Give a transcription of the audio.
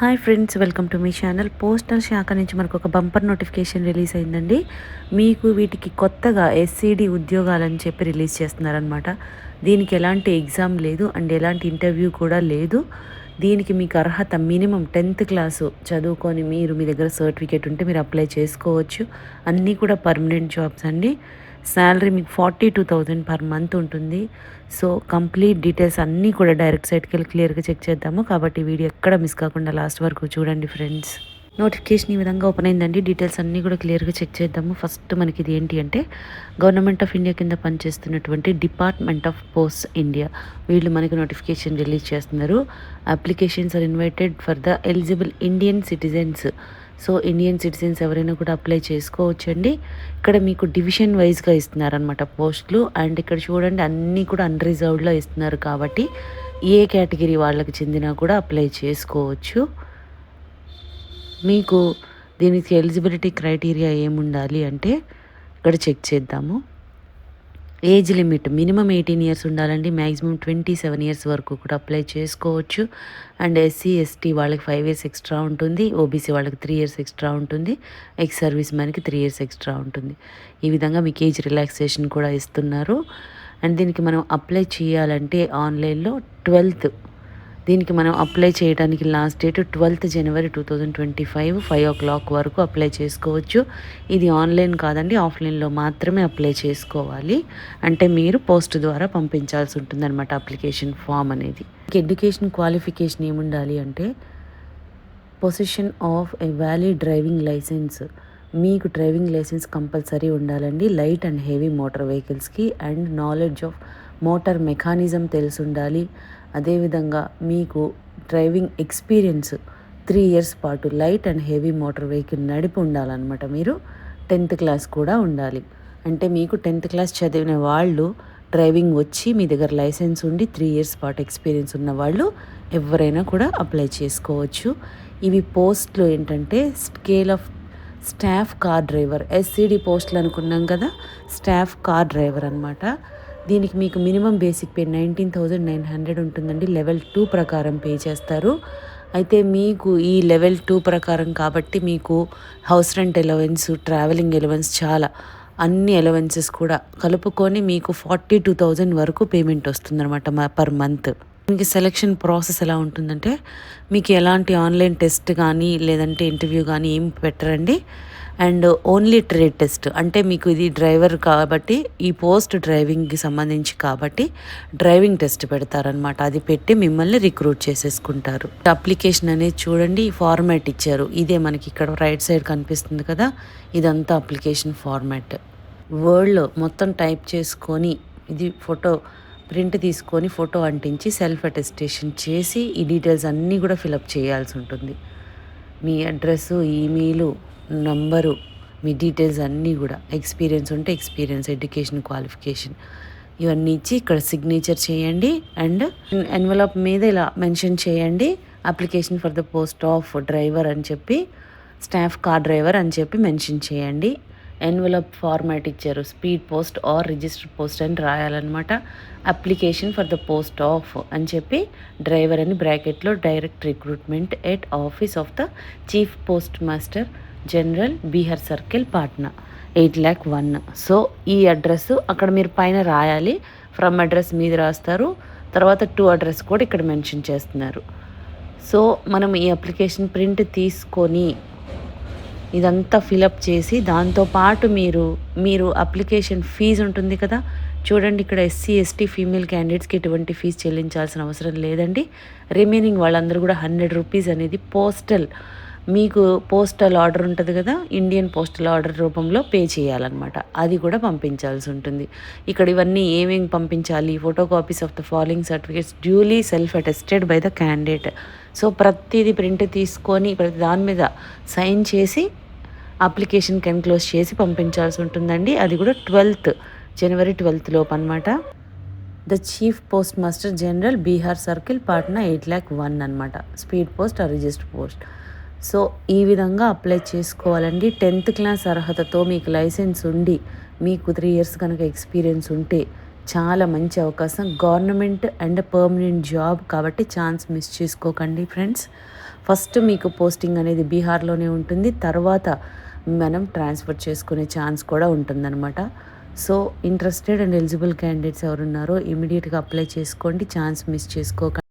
Hi friends welcome to మీ channel. Postal శాఖ నుంచి మనకు ఒక బంపర్ నోటిఫికేషన్ రిలీజ్ అయిందండి. మీకు వీటికి కొత్తగా ఎస్సీడీ ఉద్యోగాలని చెప్పి రిలీజ్ చేస్తున్నారనమాట దీనికి ఎలాంటి ఎగ్జామ్ లేదు అండ్ ఎలాంటి ఇంటర్వ్యూ కూడా లేదు. దీనికి మీకు అర్హత మినిమం టెన్త్ క్లాసు చదువుకొని మీరు మీ దగ్గర సర్టిఫికేట్ ఉంటే మీరు అప్లై చేసుకోవచ్చు. అన్నీ కూడా పర్మనెంట్ జాబ్స్ అండి. శాలరీ మీకు forty two thousand per month ఉంటుంది. సో కంప్లీట్ డీటెయిల్స్ అన్నీ కూడా డైరెక్ట్ సైట్కి వెళ్ళి క్లియర్గా చెక్ చేద్దాము. కాబట్టి వీడియో ఎక్కడ మిస్ కాకుండా లాస్ట్ వరకు చూడండి ఫ్రెండ్స్. నోటిఫికేషన్ ఈ విధంగా ఓపెన్ అయిందండి. డీటెయిల్స్ అన్నీ కూడా క్లియర్గా చెక్ చేద్దాము. ఫస్ట్ మనకి ఇది ఏంటి అంటే గవర్నమెంట్ ఆఫ్ ఇండియా కింద పనిచేస్తున్నటువంటి డిపార్ట్మెంట్ ఆఫ్ పోస్ట్ ఇండియా వీళ్ళు మనకి నోటిఫికేషన్ రిలీజ్ చేస్తున్నారు. Applications are invited for the eligible Indian citizens so Indian citizens ఎవరైనా కూడా అప్లై చేసుకోవచ్చండి. ఇక్కడ మీకు డివిజన్ వైజ్గా ఇస్తున్నారనమాట పోస్టులు. అండ్ ఇక్కడ చూడండి అన్నీ కూడా అన్రిజర్వ్డ్లో ఇస్తున్నారు కాబట్టి ఏ కేటగిరీ వాళ్ళకి చెందినా కూడా అప్లై చేసుకోవచ్చు. మీకు దీనికి ఎలిజిబిలిటీ క్రైటీరియా ఏముండాలి అంటే ఇక్కడ చెక్ చేద్దాము. Age limit minimum eighteen years ఉండాలండి మ్యాక్సిమం ట్వంటీ సెవెన్ ఇయర్స్ వరకు కూడా అప్లై చేసుకోవచ్చు. అండ్ ఎస్సీ ఎస్టీ వాళ్ళకి ఫైవ్ ఇయర్స్ ఎక్స్ట్రా ఉంటుంది ఓబీసీ వాళ్ళకి త్రీ ఇయర్స్ ఎక్స్ట్రా ఉంటుంది ఎక్స్ సర్వీస్ మ్యాన్కి త్రీ ఇయర్స్ ఎక్స్ట్రా ఉంటుంది. ఈ విధంగా మీకు ఏజ్ రిలాక్సేషన్ కూడా ఇస్తున్నారు. అండ్ దీనికి మనం అప్లై చేయాలంటే ఆన్లైన్లో ట్వెల్త్ దీనికి మనం అప్లై చేయడానికి last date twelfth January two thousand twenty five five o'clock వరకు అప్లై చేసుకోవచ్చు. ఇది ఆన్లైన్ కాదండి ఆఫ్లైన్లో మాత్రమే అప్లై చేసుకోవాలి. అంటే మీరు పోస్ట్ ద్వారా పంపించాల్సి ఉంటుంది అనమాట అప్లికేషన్ ఫామ్ అనేది ఎడ్యుకేషన్ క్వాలిఫికేషన్ ఏముండాలి అంటే position of a valid driving licence మీకు డ్రైవింగ్ లైసెన్స్ కంపల్సరీ ఉండాలండి. Light and heavy motor వెహికల్స్కి and knowledge of motor mechanism తెలిసి ఉండాలి. అదేవిధంగా మీకు డ్రైవింగ్ ఎక్స్పీరియన్స్ త్రీ ఇయర్స్ పాటు light and heavy motor vehicle నడిపి ఉండాలన్నమాట మీరు. టెన్త్ క్లాస్ కూడా ఉండాలి. అంటే మీకు టెన్త్ క్లాస్ చదివిన వాళ్ళు డ్రైవింగ్ వచ్చి మీ దగ్గర లైసెన్స్ ఉండి త్రీ ఇయర్స్ పాటు ఎక్స్పీరియన్స్ ఉన్న వాళ్ళు ఎవరైనా కూడా అప్లై చేసుకోవచ్చు. ఇవి పోస్ట్లు ఏంటంటే scale of staff car driver SCD పోస్టులు అనుకున్నాం కదా స్టాఫ్ కార్ డ్రైవర్ అనమాట దీనికి మీకు minimum basic pay nineteen thousand nine hundred ఉంటుందండి. లెవెల్ టూ ప్రకారం పే చేస్తారు. అయితే మీకు ఈ లెవెల్ టూ ప్రకారం కాబట్టి మీకు house rent allowance travelling allowance చాలా అన్ని ఎలవెన్సెస్ కూడా కలుపుకొని మీకు ఫార్టీ టూ థౌజండ్ వరకు పేమెంట్ వస్తుందన్నమాట పర్ మంత్ మీకు సెలక్షన్ ప్రాసెస్ ఎలా ఉంటుందంటే మీకు ఎలాంటి ఆన్లైన్ టెస్ట్ కానీ లేదంటే ఇంటర్వ్యూ కానీ ఏం పెట్టరండి. And only trade test. అంటే మీకు ఇది డ్రైవర్ కాబట్టి ఈ పోస్ట్ డ్రైవింగ్కి సంబంధించి కాబట్టి డ్రైవింగ్ టెస్ట్ పెడతారనమాట అది పెట్టి మిమ్మల్ని రిక్రూట్ చేసేసుకుంటారు. అప్లికేషన్ అనేది చూడండి ఫార్మాట్ ఇచ్చారు. ఇదే మనకి ఇక్కడ రైట్ సైడ్ కనిపిస్తుంది కదా ఇదంతా అప్లికేషన్ ఫార్మాట్. వర్డ్లో మొత్తం టైప్ చేసుకొని ఇది ఫోటో ప్రింట్ తీసుకొని ఫోటో అంటించి సెల్ఫ్ అటెస్టేషన్ చేసి ఈ డీటెయిల్స్ అన్నీ కూడా ఫిలప్ చేయాల్సి ఉంటుంది. మీ అడ్రస్సు ఈమెయిలు నంబరు మీ డీటెయిల్స్ అన్నీ కూడా ఎక్స్పీరియన్స్ ఉంటే ఎక్స్పీరియన్స్ ఎడ్యుకేషన్ క్వాలిఫికేషన్ ఇవన్నీ ఇచ్చి ఇక్కడ సిగ్నేచర్ చేయండి అండ్ ఎన్వలప్ మీద ఇలా మెన్షన్ చేయండి. Application for the post of driver అని చెప్పి స్టాఫ్ కార్ డ్రైవర్ అని చెప్పి మెన్షన్ చేయండి. ఎన్వలప్ ఫార్మాట్ ఇచ్చారు. Speed post or register post అని రాయాలన్నమాట. Application for the post of అని చెప్పి డ్రైవర్ అని బ్రాకెట్లో direct recruitment at office of the chief post master general Bihar circle Patna eight lakh one so ఈ address అక్కడ మీరు పైన రాయాలి. ఫ్రమ్ అడ్రస్ మీద రాస్తారు. తర్వాత టూ అడ్రస్ కూడా ఇక్కడ మెన్షన్ చేస్తున్నారు. సో మనం ఈ అప్లికేషన్ ప్రింట్ తీసుకొని ఇదంతా ఫిలప్ చేసి దాంతోపాటు మీరు మీరు అప్లికేషన్ ఫీజు ఉంటుంది కదా? చూడండి ఇక్కడ ఎస్సీ ఎస్టీ ఫీమేల్ క్యాండిడేట్స్కి ఎటువంటి ఫీజు చెల్లించాల్సిన అవసరం లేదండి. రిమైనింగ్ వాళ్ళందరూ కూడా హండ్రెడ్ రూపీస్ అనేది పోస్టల్ మీకు పోస్టల్ ఆర్డర్ ఉంటుంది కదా? ఇండియన్ పోస్టల్ ఆర్డర్ రూపంలో పే చేయాలన్నమాట. అది కూడా పంపించాల్సి ఉంటుంది. ఇక్కడ ఇవన్నీ ఏమేమి పంపించాలి? Photo copies of the following certificates duly self attested by the candidate so ప్రతిదీ ప్రింట్ తీసుకొని ప్రతి దాని మీద సైన్ చేసి అప్లికేషన్ క్లోజ్ చేసి పంపించాల్సి ఉంటుందండి. అది కూడా ట్వెల్త్ జనవరి ట్వెల్త్ లోపు అనమాట the chief post master general Bihar circle Patna eight lakh one అనమాట speed post or register post so ఈ విధంగా అప్లై చేసుకోవాలండి. టెన్త్ క్లాస్ అర్హతతో మీకు లైసెన్స్ ఉండి మీకు త్రీ ఇయర్స్ కనుక ఎక్స్పీరియన్స్ ఉంటే చాలా మంచి అవకాశం. గవర్నమెంట్ అండ్ పర్మనెంట్ జాబ్ కాబట్టి ఛాన్స్ మిస్ చేసుకోకండి ఫ్రెండ్స్ ఫస్ట్ మీకు పోస్టింగ్ అనేది బీహార్లోనే ఉంటుంది. తర్వాత మనం ట్రాన్స్ఫర్ చేసుకునే ఛాన్స్ కూడా ఉంటుందన్నమాట. So interested and eligible candidates ఎవరున్నారో ఇమీడియట్గా అప్లై చేసుకోండి. ఛాన్స్ మిస్ చేసుకోకండి